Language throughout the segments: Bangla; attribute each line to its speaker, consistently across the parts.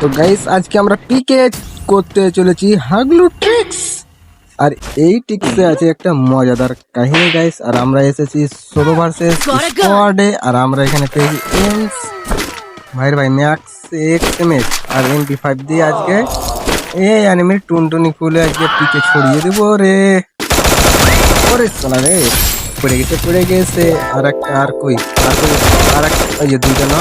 Speaker 1: তো গাইস আজকে আমরা পিকে করতে চলেছি হাগলু ট্রিক্স আর এই ট্রিক্সে আছে একটা মজাদার কাহিনী গাইস আর আমরা এসেছি সোলো ভার্সেস স্কোয়াডে আর আমরা এখানে পেয়েছি এমস ভাইর ভাই max X M S R MP five দিয়ে আজকে এই অ্যানিমে টুনটুনি খুলে আজকে পিকে ছড়িয়ে দেবো রে ওরে সোনা রে পড়ে গেছে পড়ে গেছে আর একটা আর কই আর কই আর একটা ওই যে দুইটা না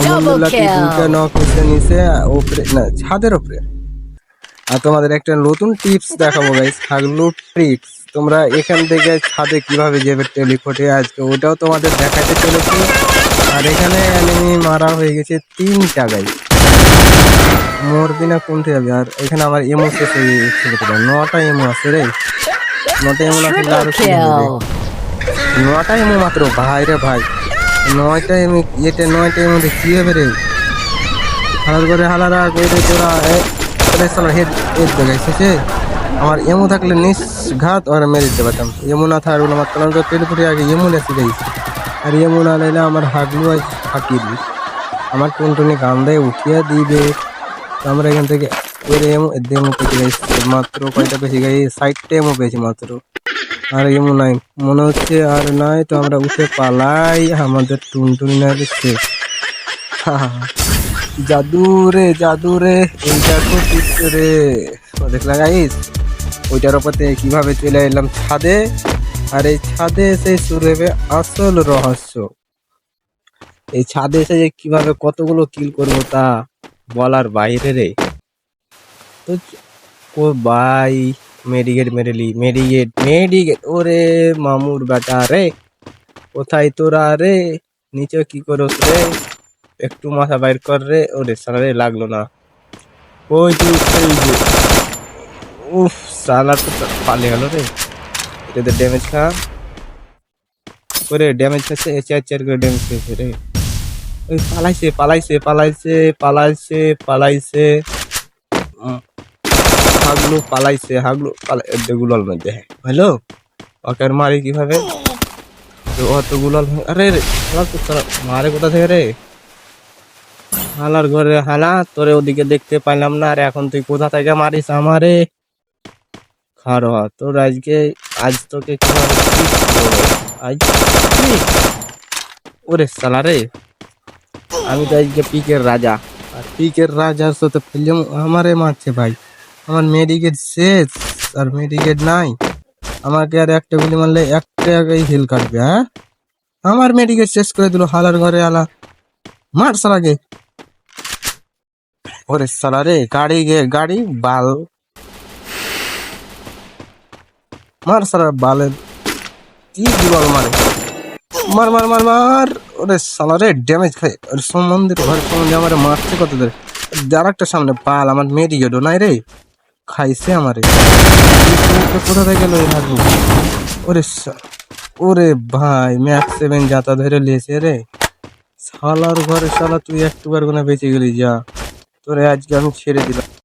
Speaker 1: আলহামদুলিল্লাহ দুইটা নক হচ্ছে নিচে উপরে না ছাদের উপরে আর তোমাদের একটা নতুন টিপস দেখাবো গাইস হাগলু ট্রিক্স তোমরা এখান থেকে ছাদে কীভাবে যাবে টেলিফোটে আজকে ওটাও তোমাদের দেখাতে চলেছি। আর এখানে এনিমি মারা হয়ে গেছে তিনটা গাইস মরবি না কোনতে যাবে আর এখানে আমার এমো শেষ হয়ে গেছে নটা এমো আছে রে। নটা এমো না আরও নটা এমো মাত্র। ভাই রে ভাই। নয়টা এমো এটা নয়টা এমো কি হবে রে? হালার করে হালারা তোরা? হেড হেড দেখাইছে আমার এমো থাকলে নিঃঘাত ওরা মেরে দিতে পারতাম। এমো না থাকলে আমার কারণ তো টেলিফোটে আগে এমো লেসে গেছে আর এমো না লাইলে আমার হাগলু আজ ফাটিয়ে দিস আমার টুনটুনি কান্দায় উঠিয়ে দিবে। আমরা এখান থেকে এর এমো এমো পেতে গেছি মাত্র কয়টা পেয়েছি গাই সাইডটা এমো পেয়েছি মাত্র। আর এমন নাই মনে হচ্ছে আর নাই তো আমরা উঠে পালাই। আমাদের টুনটুনি না দেখছে। জাদু রে জাদু রে, এই দেখো কিছু রে। দেখলা গাইস ওইটার থেকে কীভাবে চলে এলাম ছাদে? আর এই ছাদে এসে শুরু হবে আসল রহস্য। এই ছাদে এসে যে কীভাবে কতগুলো কিল করব তা বলার বাইরে রে। তো ও ভাই মেডিগেট মেরেলি মেডিগেট মেডিগেট ওরে মামুর বেটা রে, কোথায় তোরা রে? নিচে কি করস রে? একটু মাথা বাইর কর রে। ওরে সালা রে লাগল না। ওই তুই উফ, সালা তো পালে গেল রে। এটাতে ড্যামেজ খা ওরে ড্যামেজ খাচ্ছে চার চার করে ড্যামেজ খেয়েছে রে। ওই পালাইছে পালাইছে পালাইছে পালাইছে পালাইছে। হাগলু, পালাইছে, হাগলু, পালাই গুলাল মধ্যে হ্যালো? ওকে আর মারি কীভাবে? তো অত গুলাল আরে রে শালা তো শালা মারে কোথা থেকে রে? হালার ঘরে হালা, তোরে ওদিকে দেখতে পাইলাম না। আর, এখন তুই কোথা থেকে মারিস আমারে? খারোয়া, তোর আজকে আজ তোকে কীভাবে কি করব? আজ কি? ওরে সালা রে। আমি তো আজকে পিকের রাজা। আর পিকের রাজার সাথে ফিল্ম আমারে মারছে ভাই। আমার মেডিকেট শেষ, আর মেডিকেট নাই। আমাকে আর একটা গুলি মারলে একটা হিল কাটবে হ্যাঁ? আমার মেডিকেট শেষ করে দিল হালার ঘরে আলা। মার সালাকে। ওরে সালা রে, গাড়ি গে, গাড়ি, বাল। মার সালা বালের। কি দুলাল মারে। মার মার মার মার। ওরে সালা রে ড্যামেজ খাই ওরে সম্বন্ধের ঘরে সম্বন্ধে আমার মারছে কত ধরে আর একটা সামনে পাল, আমার মেডিকেটও নাই রে। খাইছে আমারে। কোথা গেল এই ওরে ওরে ভাই ম্যাক্স সেভেন যাতা ধরে লিয়েছে রে। শালার ঘরে শালা, তুই একটু বার গুনা বেঁচে গেলি যা। তোরে আজকে আমি ছেড়ে দিলাম।